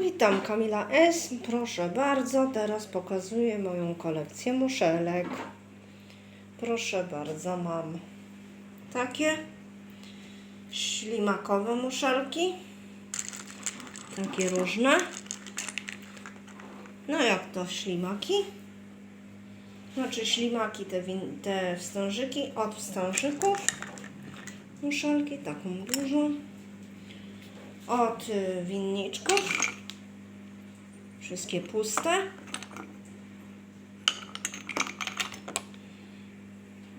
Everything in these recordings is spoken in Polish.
Witam Kamila S. Proszę bardzo, teraz pokazuję moją kolekcję muszelek. Proszę bardzo, mam takie ślimakowe muszelki. Takie różne. No jak to ślimaki? Znaczy ślimaki, te, te wstążyki od wstążyków. Muszelki, taką dużą. Od winniczków. Wszystkie puste.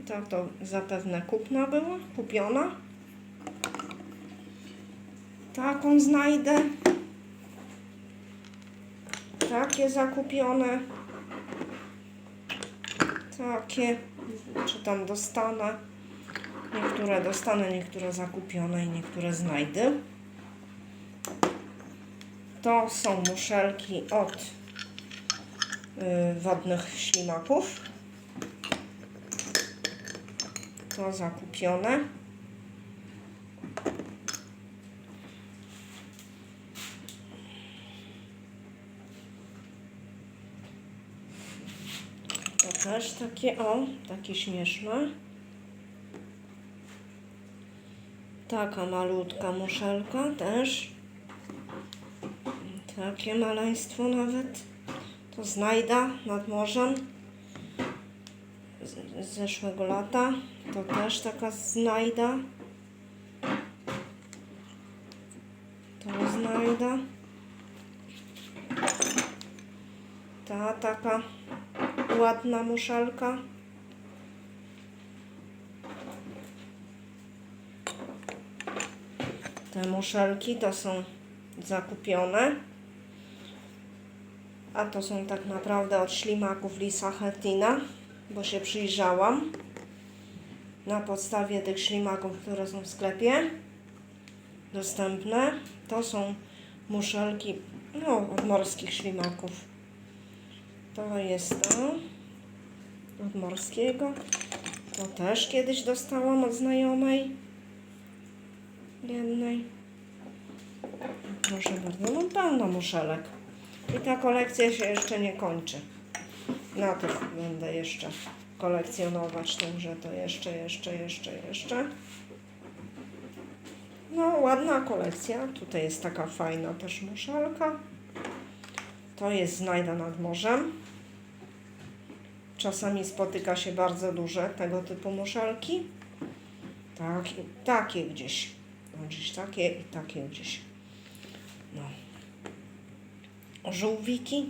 Tak to zapewne kupna była, kupiona. Taką znajdę. Takie zakupione. Takie. Czy tam dostanę. Niektóre dostanę, niektóre zakupione i niektóre znajdę. To są muszelki od y, wodnych ślimaków. To zakupione. To też takie, o, takie śmieszne. Taka malutka muszelka też. Takie maleństwo nawet. To znajda nad morzem. Z, zeszłego lata. To też taka znajda. To znajda. Ta taka ładna muszelka. Te muszelki to są zakupione. A to są tak naprawdę od ślimaków Lisa Hetina, bo się przyjrzałam na podstawie tych ślimaków, które są w sklepie dostępne. To są muszelki no, od morskich ślimaków. To jest to od morskiego. To też kiedyś dostałam od znajomej jednej. Proszę bardzo, mam pełno muszelek. I ta kolekcja się jeszcze nie kończy. Na tych będę jeszcze kolekcjonować, także to jeszcze, jeszcze, jeszcze, jeszcze. No, ładna kolekcja. Tutaj jest taka fajna też muszelka. To jest znajda nad morzem. Czasami spotyka się bardzo duże tego typu muszelki. Tak, takie gdzieś. No, gdzieś takie i takie gdzieś. No. Żółwiki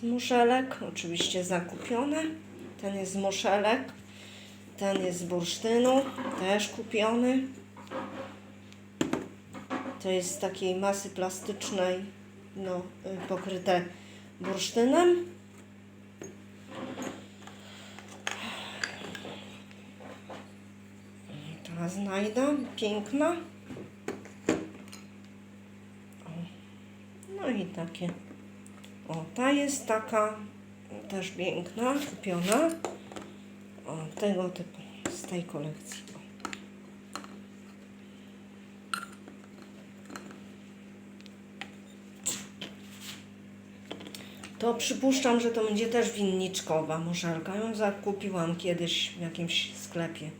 z muszelek, oczywiście zakupione. Ten jest z muszelek, ten jest z bursztynu, też kupiony. To jest z takiej masy plastycznej, no, y, pokryte bursztynem. Teraz znajdę, piękna. O. No i takie. O, ta jest taka też piękna, kupiona. O, tego typu, z tej kolekcji. O. To przypuszczam, że to będzie też winniczkowa muszelka. Ją zakupiłam kiedyś w jakimś sklepie.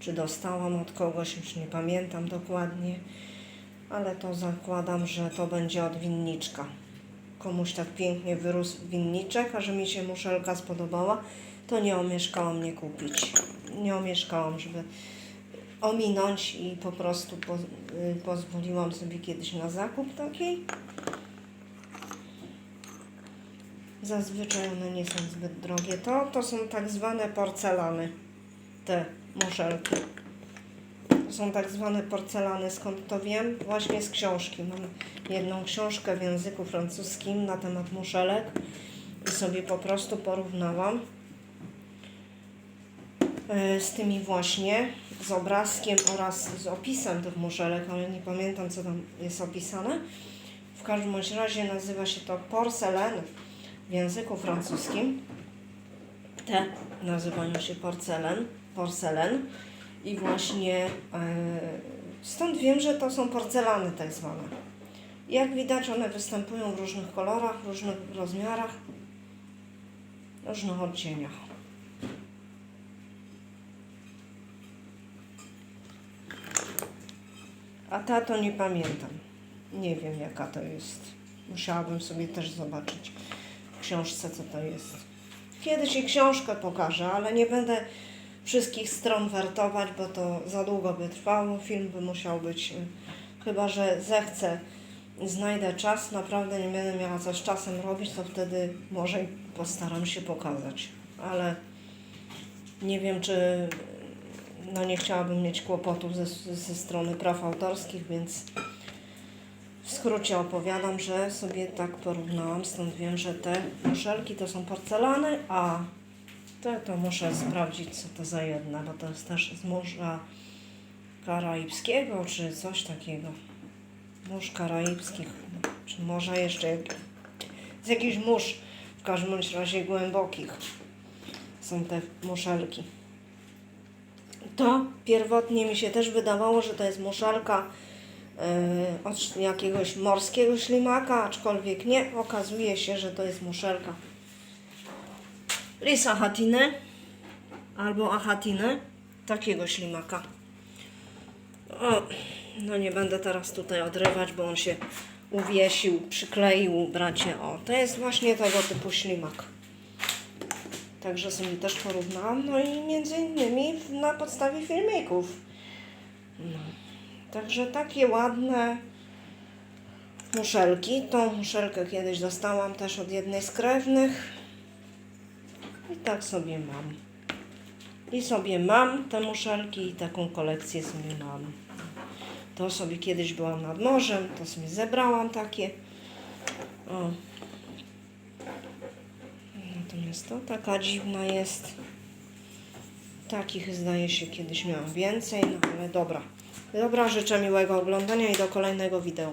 Czy dostałam od kogoś, już nie pamiętam dokładnie. Ale to zakładam, że to będzie od winniczka. Komuś tak pięknie wyrósł winniczek, a że mi się muszelka spodobała, to nie omieszkałam mnie kupić. Nie omieszkałam, żeby ominąć i po prostu poz, y, pozwoliłam sobie kiedyś na zakup takiej. Zazwyczaj one nie są zbyt drogie. To, to są tak zwane porcelany, te muszelki. Są tak zwane porcelany, skąd to wiem? Właśnie z książki. Mam jedną książkę w języku francuskim na temat muszelek i sobie po prostu porównałam e, z tymi właśnie, z obrazkiem oraz z opisem tych muszelek, ale nie pamiętam co tam jest opisane. W każdym razie nazywa się to porcelaine w języku francuskim. Te nazywają się porcelen, porcelen i właśnie e, stąd wiem, że to są porcelany tak zwane. Jak widać, one występują w różnych kolorach, w różnych rozmiarach, w różnych odcieniach. A ta to nie pamiętam. Nie wiem jaka to jest. Musiałabym sobie też zobaczyć w książce co to jest. Kiedyś i książkę pokażę, ale nie będę wszystkich stron wertować, bo to za długo by trwało. Film by musiał być, y, chyba że zechcę, znajdę czas, naprawdę nie będę miała co z czasem robić, to wtedy może postaram się pokazać. Ale nie wiem, czy no nie chciałabym mieć kłopotów ze, ze strony praw autorskich, więc w skrócie opowiadam, że sobie tak porównałam, stąd wiem, że te muszelki to są porcelany, a te to muszę sprawdzić, co to za jedna, bo to jest też z Morza Karaibskiego, czy coś takiego. Mórz Karaibskich, czy morza jeszcze z jakichś mórz, w każdym razie głębokich są te muszelki. To pierwotnie mi się też wydawało, że to jest muszelka yy, od jakiegoś morskiego ślimaka, aczkolwiek nie. Okazuje się, że to jest muszelka Lisa Hatiny albo Achatiny, takiego ślimaka. O, no nie będę teraz tutaj odrywać, bo on się uwiesił, przykleił, bracie. O, to jest właśnie tego typu ślimak. Także sobie też porównałam, no i między innymi na podstawie filmików. No. Także takie ładne muszelki. Tą muszelkę kiedyś dostałam też od jednej z krewnych. I tak sobie mam. I sobie mam te muszelki i taką kolekcję sobie mam. To sobie kiedyś byłam nad morzem, to sobie zebrałam takie. O. Natomiast to taka dziwna jest. Takich zdaje się kiedyś miałam więcej, no ale dobra. Dobra, życzę miłego oglądania i do kolejnego wideo.